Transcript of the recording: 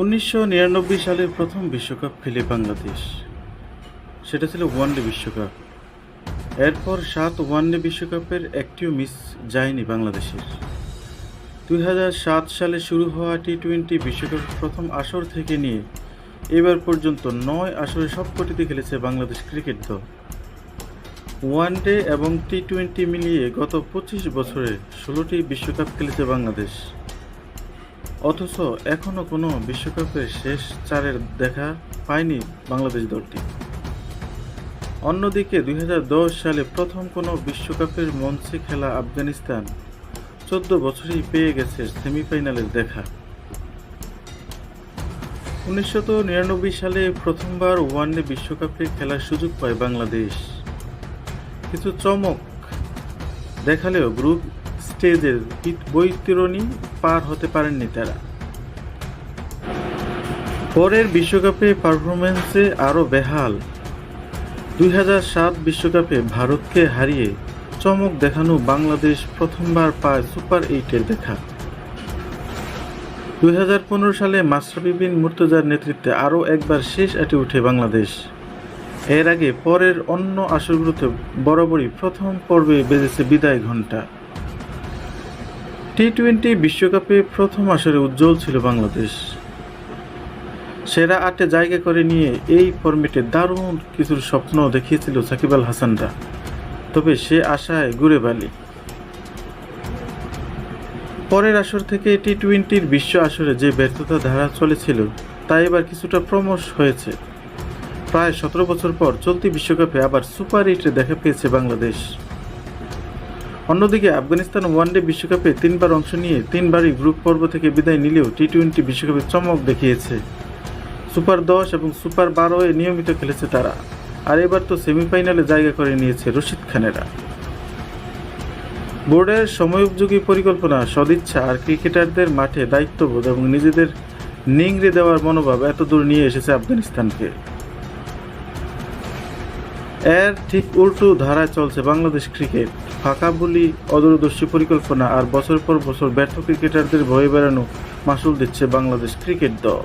উনিশশো নিরানব্বই সালের প্রথম বিশ্বকাপ খেলে বাংলাদেশ। সেটা ছিল ওয়ানডে বিশ্বকাপ। এরপর সাত ওয়ানডে বিশ্বকাপের একটিও মিস যায়নি বাংলাদেশের। দুই হাজার সাত সালে শুরু হওয়া টি টোয়েন্টি বিশ্বকাপের প্রথম আসর থেকে নিয়ে এবার পর্যন্ত নয় আসরে সবকটিতে খেলেছে বাংলাদেশ ক্রিকেট দল। ওয়ানডে এবং টি টোয়েন্টি মিলিয়ে গত পঁচিশ বছরে ষোলোটি বিশ্বকাপ খেলেছে বাংলাদেশ। অথচ এখনও কোনো বিশ্বকাপের শেষ চারের দেখা পায়নি বাংলাদেশ দলটি। অন্যদিকে দুই হাজার দশ সালে প্রথম কোনো বিশ্বকাপের মঞ্চে খেলা আফগানিস্তান চোদ্দ বছরেই পেয়ে গেছে সেমিফাইনালের দেখা। উনিশশো নিরানব্বই সালে প্রথমবার ওয়ানডে বিশ্বকাপে খেলার সুযোগ পায় বাংলাদেশ। কিছু চমক দেখালেও গ্রুপ স্টেজের বৈতরণী পার হতে পারেননি তারা। পরের বিশ্বকাপে পারফরমেন্সে আরও বেহাল। দুই বিশ্বকাপে ভারতকে হারিয়ে চমক দেখানো বাংলাদেশ প্রথমবার পায় সুপার এইটের দেখা। দুই হাজার পনেরো সালে মাশরাফি বিন মুর্তজার নেতৃত্বে আরও একবার শেষ আটে উঠে বাংলাদেশ। এর আগে পরের অন্য আসরগুলোতে বরাবরই প্রথম পর্বে বেজেছে বিদায় ঘণ্টা। টি টোয়েন্টি বিশ্বকাপে প্রথম আসরে উজ্জ্বল ছিল বাংলাদেশ। সেরা আটে জায়গা করে নিয়ে এই ফর্মেটে দারুণ কিছুর স্বপ্ন দেখিয়েছিল সাকিব আল হাসানরা। তবে সে আশায় ঘুরে বালি পরের আসর থেকে টি টোয়েন্টির বিশ্ব আসরে যে ব্যর্থতা ধারা চলেছিল, তা এবার কিছুটা প্রমোশ হয়েছে। প্রায় সতেরো বছর পর চলতি বিশ্বকাপে আবার সুপার এইটে দেখা পেয়েছে বাংলাদেশ। অন্যদিকে আফগানিস্তান ওয়ানডে বিশ্বকাপে তিনবার অংশ নিয়ে তিনবারই গ্রুপ পর্ব থেকে বিদায় নিলেও টি টোয়েন্টি বিশ্বকাপে চমক দেখিয়েছে। সুপার দশ এবং সুপার বারোয় নিয়মিত খেলেছে তারা। আর এবার তো সেমিফাইনালে জায়গা করে নিয়েছে রশিদ খানেরা। বোর্ডের সময়োপযোগী পরিকল্পনা, সদিচ্ছা আর ক্রিকেটারদের মাঠে দায়িত্ববোধ এবং নিজেদের নিংড়ে দেওয়ার মনোভাব এত দূর নিয়ে এসেছে আফগানিস্তানকে। এর ঠিক উল্টো ধারায় চলছে বাংলাদেশ ক্রিকেট। ফাঁকা বলি, অদূরদর্শী পরিকল্পনা আর বছর পর বছর ব্যর্থ ক্রিকেটারদের ভয়ে বেড়ানো মাসুল দিচ্ছে বাংলাদেশ ক্রিকেট দল।